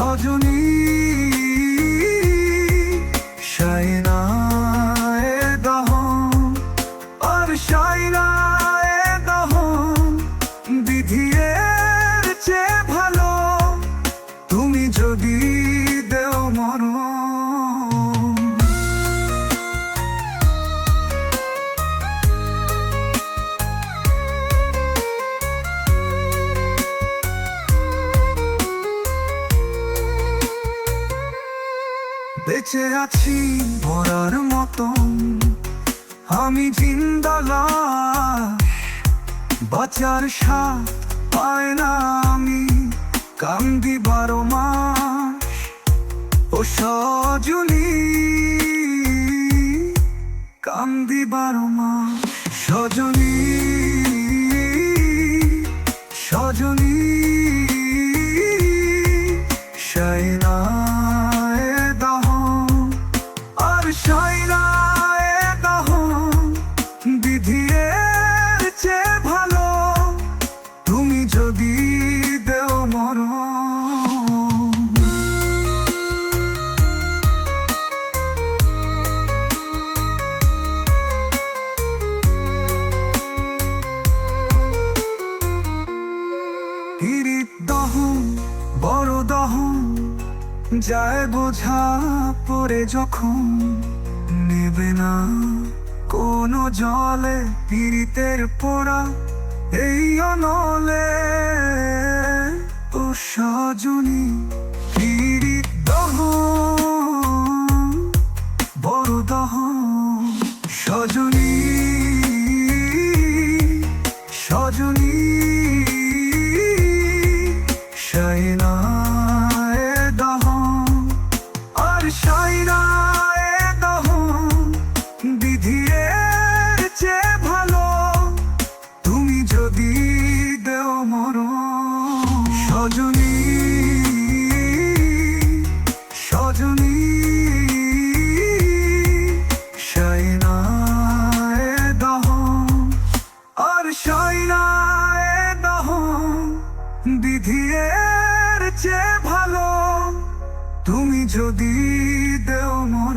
সজনী বেঁচে আছি মরার মতন। আমি জিন্দালা বাঁচার সাথ পায় না আমি। কান্দি বারো মাস, ও সজনী। কান্দি বারো মাস, সজনী সজনী। দহন, বড় দহন, যায় বোঝা পরে যখন। নেবে না কোন জলে পীড়িতের পোড়া, এই অনলে ও সজনী শায়নায় দহন বিধির চেয়ে ভালো। তুমি যদি দেও মরণ